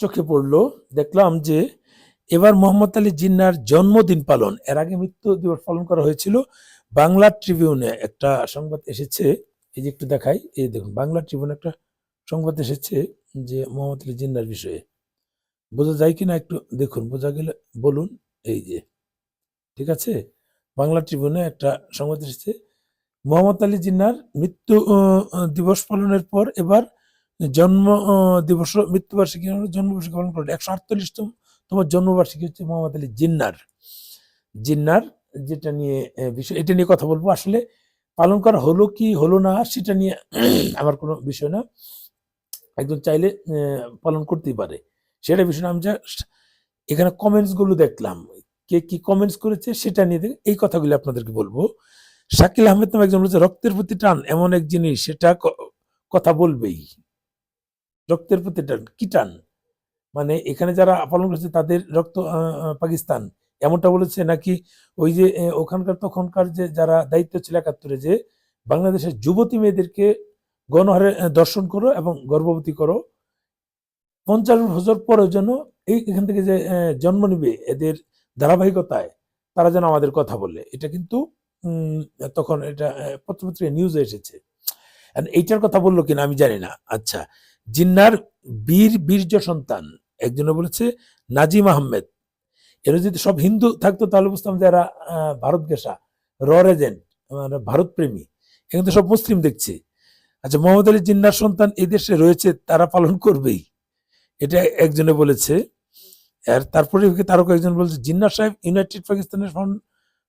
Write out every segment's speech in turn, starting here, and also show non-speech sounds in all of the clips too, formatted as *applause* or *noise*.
চোখে পড়ল, দেখলাম যে এবার মোহাম্মদ আলী জিন্নার জন্মদিন পালন। এর আগে মৃত্যু দিবস পালন করা হয়েছিল বাংলা ট্রিবিউনে। একটা সংবাদ এসেছে, এই যে একটু দেখাই, এই দেখুন, বাংলা ট্রিবিউনে একটা সংবাদ এসেছে যে মোহাম্মদ আলী জিন্নার বিষয়ে। বোঝা যায় কিনা একটু দেখুন, বোঝা গেলে বলুন, এই যে, ঠিক আছে? বাংলা ট্রিবিউনে একটা সংবাদ এসেছে, মোহাম্মদ আলী জিন্নার মৃত্যু দিবস পালনের পর এবার জন্ম দিবস, মৃত্যুবার্ষিকী জন্মবার্ষিকী পালন করে একশো আটচল্লিশতম, তোমার জন্মবার্ষিকী হচ্ছে মোহাম্মদ আলী জিন্নার। জিন্নার, যেটা নিয়ে বিষয়, এটা নিয়ে কথা বলব। আসলে পালন করা হলো কি, হলো না, সেটা নিয়ে *clears throat* আমার কোনো বিষয় না। একজন চাইলে পালন করতেই পারে। সেটা বিষয় না, আমি জাস্ট এখানে কমেন্টসগুলো দেখলাম। কে কি কমেন্টস করেছে, সেটা নিয়ে এই কথাগুলো আপনাদেরকে বলব। শাকিল আহমেদ নামে একজন বলেছে, রক্তের প্রতি টান এমন এক জিনিস, সেটা কথা বলবেই। রক্তের প্রতি টান কি টান? মানে এখানে যারা পালন করেছে তাদের রক্ত পাকিস্তান। এমনটা বলেছে নাকি ওই যে ওখানকার তখনকার যে যারা দায়িত্ব ছিল একাত্তরে যে বাংলাদেশের যুবতী মেয়েদেরকে গণহারে দর্শন করো এবং গর্ভবতী করো। পঞ্চাশ বছর পরেও যেন এই এখান থেকে যে জন্ম নিবে এদের ধারাবাহিকতায় তারা যেন আমাদের কথা বলে। এটা কিন্তু তখন এটা আহ, পত্রপত্রিকায় নিউজে এসেছে। এইটার কথা বলল কিনা আমি জানি না। আচ্ছা জিন্নার বীর বীর্য সন্তান। একজনে বলেছে, নাজিম আহমেদ। এরা যদি সব হিন্দু থাকতো, তাহলে বুঝতাম যে এরা ভারত গেসা রর এজেন্ট মানে ভারত প্রেমী এখানে তো সব মুসলিম দেখছি। আচ্ছা মোহাম্মদ আলী জিন্নার সন্তান এই দেশে রয়েছে, তারা পালন করবেই। এটা একজনে বলেছে। আর তারপরে তারও একজন বলছে জিন্নার সাহেব ইউনাইটেড পাকিস্তানের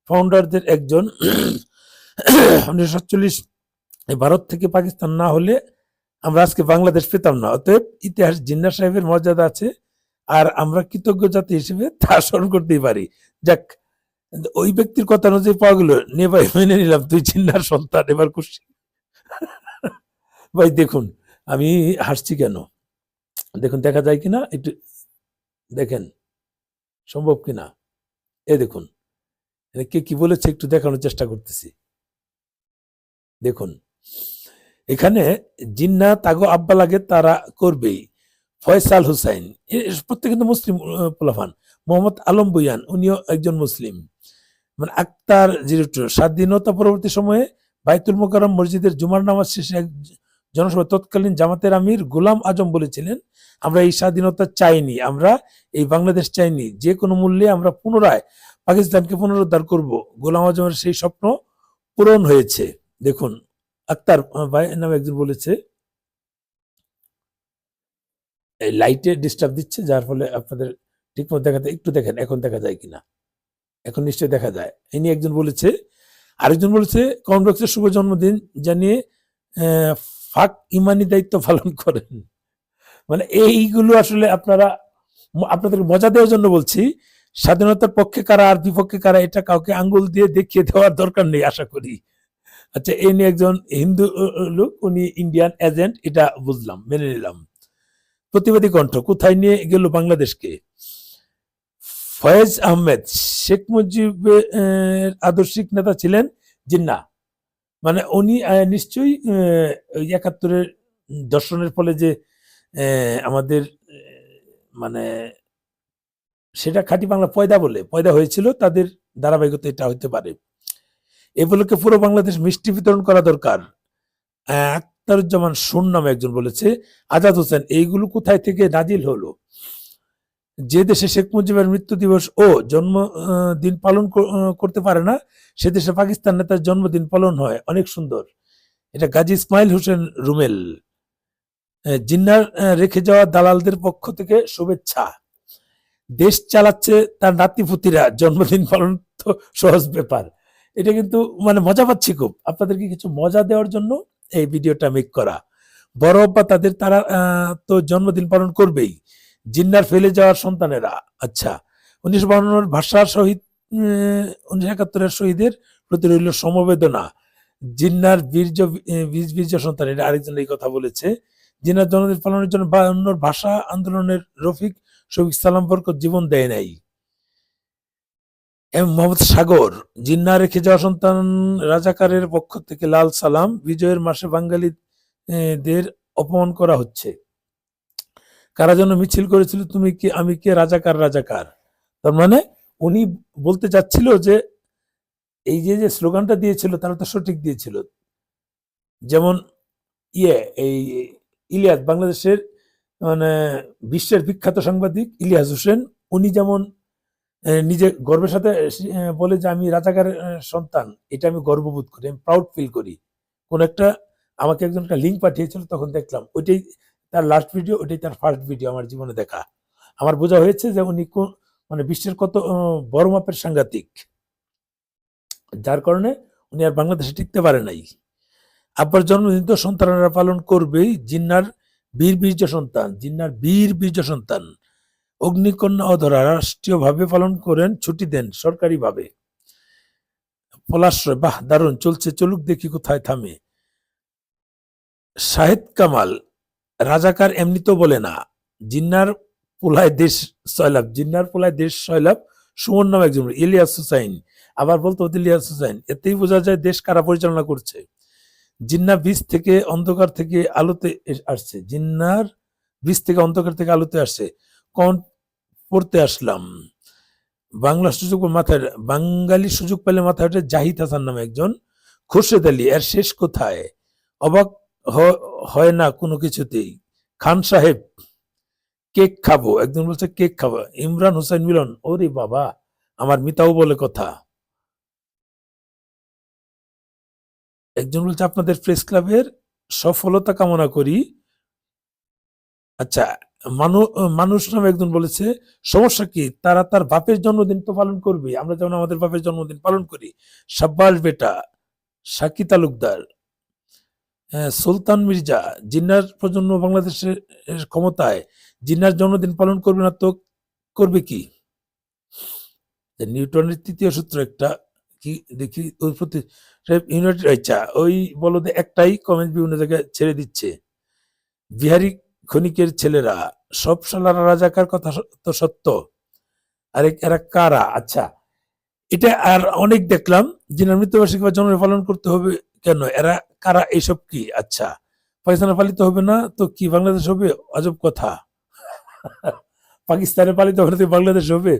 ফাউন্ডারদের একজন। *clears throat* উনিশশো সাতচল্লিশ ভারত থেকে পাকিস্তান না হলে আমরা আজকে বাংলাদেশ পেতাম না। অতএব ইতিহাস জিন্না সাহেবের মর্যাদা আছে, আর আমরা কৃতজ্ঞ জাতি হিসেবে তা স্মরণ করতেই পারি। যাক, ওই ব্যক্তির কথা অনুযায়ী পাওয়া গেল নে ভাই মেনে নিলাম, তুই জিন্নার সন্তান, এবার খুশি। ভাই, দেখুন, আমি হাসছি কেন? দেখুন, দেখা যায় কিনা? একটু দেখেন, সম্ভব কিনা? এ দেখুন কে কি বলেছে একটু দেখানোর চেষ্টা করতেছি। দেখুন এখানে জিন্না তাগো আব্বা লাগে, তারা করবেই। ফয়সাল হুসাইন প্রত্যেক কিন্তু মুসলিম পোলাফান। মোহাম্মদ আলম বুয়ান উনিও একজন মুসলিম। মানে আক্তার জিরো স্বাধীনতা পরবর্তী সময়ে বাইতুল মোকারম মসজিদের জুমার নামাজ শেষে এক জনসভা তৎকালীন জামাতের আমির গোলাম আজম বলেছিলেন, আমরা এই স্বাধীনতা চাইনি, আমরা এই বাংলাদেশ চাইনি। যে কোনো মূল্যে আমরা পুনরায় পাকিস্তানকে পুনরুদ্ধার করব। গোলাম আজমের সেই স্বপ্ন পূরণ হয়েছে। দেখুন আক্তার ভাই নামে একজন বলেছে, এই লাইটে ডিস্টার্ব দিচ্ছে, যার ফলে আপনাদের ঠিক মতো দেখাতে, একটু দেখেন, এখন দেখা যায় কিনা। এখন নিশ্চয়ই দেখা যায়। ইনি একজন বলেছে, আরেকজন বলেছে, কমরক্সের শুভ জন্মদিন জানিয়ে ফাঁক ইমানি দায়িত্ব পালন করেন। মানে এইগুলো আসলে আপনারা আপনাদের মজা দেওয়ার জন্য বলছি, স্বাধীনতার পক্ষে কারা আর বিপক্ষে কারা, এটা কাউকে আঙ্গুল দিয়ে দেখিয়ে দেওয়ার দরকার নেই, আশা করি। আচ্ছা এই নিয়ে একজন হিন্দু লোক, উনি ইন্ডিয়ান এজেন্ট এটা বুঝলাম, মেনে নিলাম। প্রতিবাদী কণ্ঠ, কোথায় নিয়ে গেল বাংলাদেশকে? ফয়েজ আহমেদ, শেখ মুজিবের আদর্শিক নেতা ছিলেন? জিন্না মানে উনি নিশ্চয়ই একাত্তরের দর্শনের ফলে যে আমাদের মানে সেটা খাঁটি বাংলা পয়দা বলে, পয়দা হয়েছিল, তাদের ধারাবাহিকতা এটা হতে পারে। এ উপলক্ষে পুরো বাংলাদেশ মিষ্টি বিতরণ করা দরকার। আখতারুজ্জামান সুন নামে একজন বলেছে আজাদ হোসেন এইগুলো কোথায় থেকে নাজিল হলো? যে দেশে শেখ মুজিবের মৃত্যু দিবস ও জন্ম আহ, দিন পালন করতে পারে না সে দেশে পাকিস্তান নেতার জন্মদিন পালন হয়। অনেক সুন্দর। এটা গাজী ইসমাইল হোসেন রুমেল। জিন্নার রেখে যাওয়া দালালদের পক্ষ থেকে শুভেচ্ছা। দেশ চালাচ্ছে তার নাতিপুতিরা জন্মদিন পালন তো সহজ ব্যাপার। এটা কিন্তু মানে মজা পাচ্ছি খুব। আপনাদেরকে কিছু মজা দেওয়ার জন্য এই ভিডিওটা মেক করা। বড় বা তাদের, তারা তো জন্মদিন পালন করবেই। জিন্নার ফেলে যাওয়ার সন্তানেরা। আচ্ছা উনিশশো বাউন্নর ভাষার শহীদ উনিশশো একাত্তরের শহীদের প্রতি রইল সমবেদনা। জিন্নার বীর্য বীজ, বীর্য সন্তান, এটা আরেকজন এই কথা বলেছে। জিন্নার জন্মদিন পালনের জন্য বাউন্নর ভাষা আন্দোলনের রফিক, শফিক সালাম জীবন দেয় নাই। এম মোহাম্মদ সাগর জিন্না রেখে যাওয়া সন্তান রাজাকারের পক্ষ থেকে লাল সালাম। বিজয়ের মাসে বাঙালিদের অপমান করা হচ্ছে। কারা যেন মিছিল করেছিল, তুমি কি, আমি কে, রাজাকার রাজাকার? তার মানে উনি বলতে চাচ্ছিল যে, এই যে যে স্লোগানটা দিয়েছিল, তারা তো সঠিক দিয়েছিল। যেমন ইয়ে এই ইলিয়াস, বাংলাদেশের মানে বিশ্বের বিখ্যাত সাংবাদিক ইলিয়াস হোসেন, উনি যেমন নিজে গর্বের সাথে বলে যে আমি রাজাকারের আহ, সন্তান এটা আমি গর্ববোধ করি আমি প্রাউড ফিল করি। কোন একটা আমাকে একজন একটা লিঙ্ক পাঠিয়েছিল তখন দেখলাম ওইটাই তার লাস্ট ভিডিও ওইটাই তার ফার্স্ট ভিডিও আমার জীবনে দেখা। আমার বোঝা হয়েছে যে উনি মানে বিশ্বের কত বড় মাপের সাংঘাতিক। যার কারণে উনি আর বাংলাদেশে টিকতে পারে নাই। আব্বার জন্মদিন তো সন্তানেরা পালন করবেই জিন্নার বীর বীর্য সন্তান জিন্নার বীর বীর্য সন্তান। অগ্নিকন্যা অধরা রাষ্ট্রীয়ভাবে পালন করেন, ছুটি দেন সরকারিভাবে। পলাশ্রয়, বাহ, দারুণ, চলছে, চলুক দেখি কোথায় থামে। শাহেদ কামাল, রাজাকার এমনিতেও বলে না। জিন্নার পোলায় দেশ সয়লাভ জিন্নার পোলায় দেশ সয়লাভ সুমন নাম একজন, ইলিয়াস হুসাইন। আবার বলতো ইলিয়াস হুসাইন, এতেই বোঝা যায় দেশ কারা পরিচালনা করছে। জিন্না বীজ থেকে অন্ধকার থেকে আলোতে আসছে। জিন্নার বীজ থেকে অন্ধকার থেকে আলোতে আসছে। পড়তে আসলাম। বাংলা সুযোগ মাথায় বাঙালি সুযোগ পেলে মাথায় ওঠে জাহিদ হাসান নামে একজন খুরশেদ আলী। এর শেষ কোথায়? অবাক হয় না কোনো কিছুতেই। খান সাহেব, কেক খাব। একজন বলছে, কেক খাব। ইমরান হোসেন মিলন, ওরে বাবা, আমার মিতাও বলে কথা। একজন বলছে, আপনাদের প্রেস ক্লাবের সফলতা কামনা করি। আচ্ছা মানুষ নামে একজন বলেছে, সমস্যা কি? তারা তার বাপের জন্মদিন তো পালন করবে। আমরা যেমন আমাদের বাপের জন্মদিন পালন করি। সাব্বাস বেটা সাকি তালুকদার সুলতান মির্জা, জিন্নার প্রজন্ম বাংলাদেশের ক্ষমতায়, জিন্নার জন্মদিন পালন করবে না তো করবে কি? নিউটনের তৃতীয় সূত্র একটা, কি দেখি ওই প্রতি ইউনাইটেড আচ্ছা ওই বলতে একটাই কমেন্ট বিভিন্ন জায়গায় ছেড়ে দিচ্ছে। বিহারি ক্ষণিকের ছেলেরা, সব সালারা রাজাকার কথা তো সত্য। আরে, এরা কারা? আচ্ছা এটা আর অনেক দেখলাম যিনি মৃত্যুবার্ষিকী বা জন্ম পালন করতে হবে কেন? এরা কারা? এইসব কি? আচ্ছা পাকিস্তানে পালিত হবে না তো কি বাংলাদেশ হবে? অজব কথা। *laughs* পাকিস্তানে পালিত হবে না তো বাংলাদেশ হবে?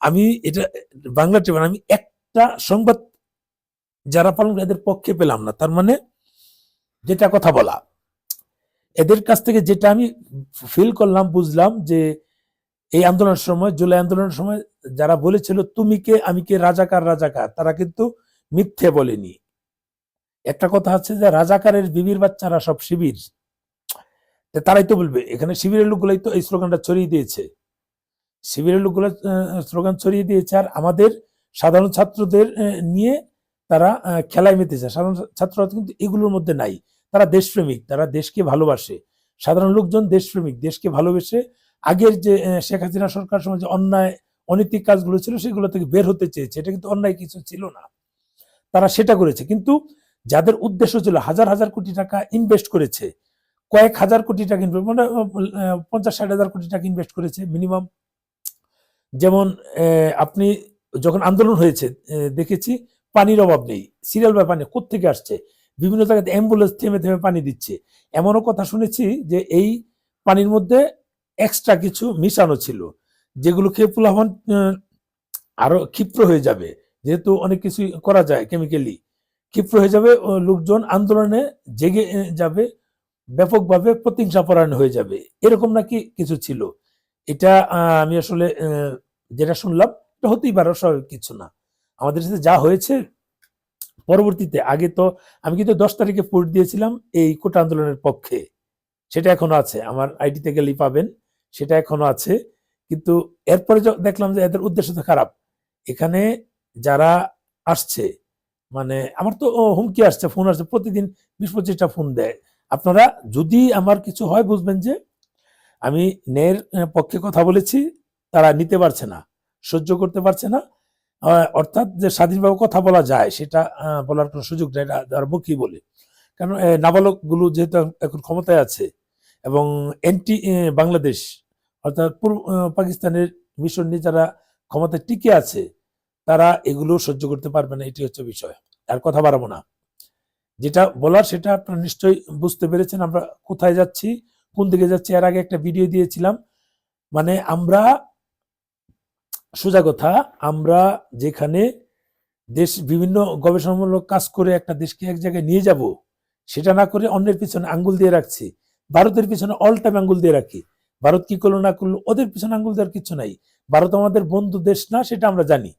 আমি এটা, বাংলা টিভি আমি একটা সংবাদ যারা পালন এদের পক্ষে পেলাম না। তার মানে যেটা কথা বলা এদের কাছ থেকে যেটা আমি ফিল করলাম, বুঝলাম যে এই আন্দোলনের সময়, জুলাই আন্দোলনের সময় যারা বলেছিল, তুমি কে? আমি কে? রাজাকার রাজাকার। তারা কিন্তু মিথ্যে বলেনি। একটা কথা আছে যে রাজাকারের বিবির বাচ্চারা সব শিবির। তারাই তো বলবে, এখানে শিবিরের লোকগুলাই তো এই স্লোগানটা ছড়িয়ে দিয়েছে। শিবিরের লোকগুলো স্লোগান ছড়িয়ে দিয়েছে আর আমাদের সাধারণ ছাত্রদের নিয়ে তারা খেলায় মেতেছে। সাধারণ ছাত্ররা কিন্তু এগুলোর মধ্যে নাই। তারা দেশপ্রেমিক, তারা দেশকে ভালোবাসে। সাধারণ লোকজন দেশপ্রেমিক, দেশকে ভালোবেসে আগের যে শেখ হাসিনা সরকার সময় যে অন্যায়, অনৈতিক কাজগুলো ছিল, সেগুলো থেকে বের হতে চেয়েছে। এটা কিন্তু অন্যায় কিছু ছিল না। তারা সেটা করেছে। কিন্তু যাদের উদ্দেশ্য ছিল হাজার হাজার কোটি টাকা ইনভেস্ট করেছে, কয়েক হাজার কোটি টাকা ইনভেস্ট মানে পঞ্চাশ, ষাট হাজার কোটি টাকা ইনভেস্ট করেছে মিনিমাম যেমন আপনি যখন আন্দোলন হয়েছে দেখেছি, পানির অভাব নেই। সিরিয়াল বা পানি কোত্থেকে আসছে? বিভিন্ন জায়গাতে অ্যাম্বুলেন্স থেমে থেমে পানি দিচ্ছে। এমনও কথা শুনেছি যে এই পানির মধ্যে এক্সট্রা কিছু মিশানো ছিল, যেগুলো খেয়ে পুলাহন আরও ক্ষিপ্র হয়ে যাবে। যেহেতু অনেক কিছু করা যায় কেমিক্যালি ক্ষিপ্র হয়ে যাবে লোকজন আন্দোলনে জেগে যাবে, ব্যাপকভাবে প্রতিহিংসা পরায়ণ হয়ে যাবে। এরকম নাকি কিছু ছিল? এটা আমি আসলে যেটা শুনলাম, এটা হতেই পারে স্বাভাবিক কিছু না। আমাদের সাথে যা হয়েছে পরবর্তীতে, আগে তো আমি কিন্তু দশ তারিখে পোস্ট দিয়েছিলাম এই কোটা আন্দোলনের পক্ষে। সেটা এখনও আছে, আমার আইডিতে গেলেই পাবেন, সেটা এখনও আছে। কিন্তু এরপরে দেখলাম যে এদের উদ্দেশ্য তো খারাপ, এখানে যারা আসছে মানে আমার তো হুমকি আসছে, ফোন আসছে, প্রতিদিন বিশ পঁচিশটা ফোন দেয়। আপনারা যদি আমার কিছু হয় বুঝবেন যে, আমি ন্যায়ের পক্ষে কথা বলেছি, তারা নিতে পারছে না, সহ্য করতে পারছে না অর্থাৎ যে স্বাধীনভাবে কথা বলা যায় সেটা বলার কোনো সুযোগ নেই তারা মুখই বলে? কারণ আহ, নাবালকগুলো যেহেতু এখন ক্ষমতায় আছে এবং এন্টি বাংলাদেশ অর্থাৎ পূর্ব পাকিস্তানের মিশন নিয়ে যারা ক্ষমতায় টিকে আছে তারা এগুলো সহ্য করতে পারবে না এটি হচ্ছে বিষয়। আর কথা বাড়াবো না। যেটা বলার সেটা আপনারা নিশ্চয়ই বুঝতে পেরেছেন আমরা কোথায় যাচ্ছি কোন দিকে যাচ্ছি এর আগে একটা ভিডিও দিয়েছিলাম। মানে আমরা সোজা কথা, আমরা যেখানে দেশ, বিভিন্ন গবেষণামূলক কাজ করে একটা দেশকে এক জায়গায় নিয়ে যাব, সেটা না করে অন্যের পিছনে আঙ্গুল দিয়ে রাখছি। ভারতের পিছনে অল টাইম আঙ্গুল দিয়ে রাখি। ভারত কি করল না করল, ওদের পিছনে আঙ্গুল দেওয়ার কিছু নাই। ভারত আমাদের বন্ধু দেশ না, সেটা আমরা জানি।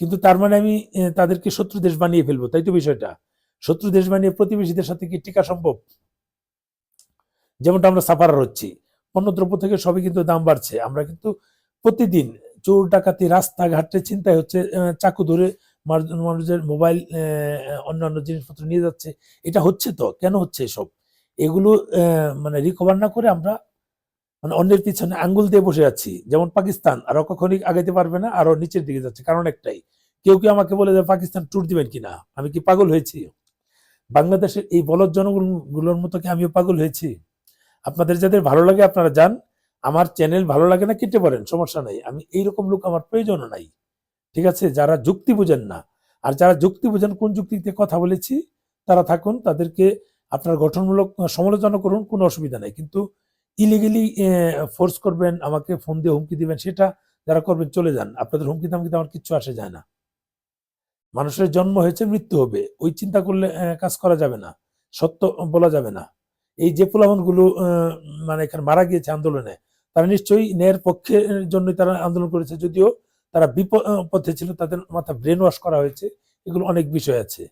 কিন্তু তার মানে আমি তাদেরকে শত্রু দেশ বানিয়ে ফেলব, তাই তো বিষয়টা? শত্রু দেশ বানিয়ে প্রতিবেশীদের সাথে কি টিকা সম্ভব? যেমনটা আমরা সাফারার হচ্ছি। পণ্যদ্রব্য থেকে সবই কিন্তু দাম বাড়ছে। আমরা কিন্তু প্রতিদিন চোর ডাকাতি, রাস্তাঘাটে চিন্তায় হচ্ছে চাকু ধরে মানুষের মোবাইল অন্যান্য জিনিসপত্র নিয়ে যাচ্ছে। এটা হচ্ছে তো? কেন হচ্ছে এসব? এগুলো মানে রিকভার না করে আমরা মানে অন্যের পিছনে আঙ্গুল দিয়ে বসে আছি। যেমন পাকিস্তান, আরও কখনই আগাইতে পারবে না, আরও নিচের দিকে যাচ্ছে। কারণ একটাই, কেউ কেউ আমাকে বলে যে পাকিস্তান ট্যুর দিবেন কিনা? আমি কি পাগল হয়েছি? বাংলাদেশের এই বলদ জনগণগুলোর মতো কি আমিও পাগল হয়েছি? আপনাদের যাদের ভালো লাগে আপনারা যান। আমার চ্যানেল ভালো লাগে না, কেটে পড়েন, সমস্যা নাই। আমি এইরকম লোক আমার প্রয়োজনও নাই। ঠিক আছে? যারা যুক্তি বুঝেন না, আর যারা যুক্তি বুঝেন, কোন যুক্তিতে কথা বলেছি, তারা থাকুন, তাদেরকে আপনার গঠনমূলক সমালোচনা করুন, কোনো অসুবিধা নাই। কিন্তু ইলিগেলি ফোর্স করবেন, আমাকে ফোন দিয়ে হুমকি দিবেন, সেটা যারা করবেন, চলে যান। আপনাদের হুমকি দামকিতে আমার কিচ্ছু আসে যায় না। মানুষের জন্ম হয়েছে, মৃত্যু হবে। ওই চিন্তা করলে কাজ করা যাবে না। সত্য বলা যাবে না। এই যে গুলো মানে এখানে মারা গিয়েছে আন্দোলনে তারা নিশ্চয়ই ন্যায়ের পক্ষে জন্য তারা আন্দোলন করেছে, যদিও তারা বিপথে ছিল, তাদের মাথা ব্রেন ওয়াশ করা হয়েছে, এগুলো অনেক বিষয় আছে।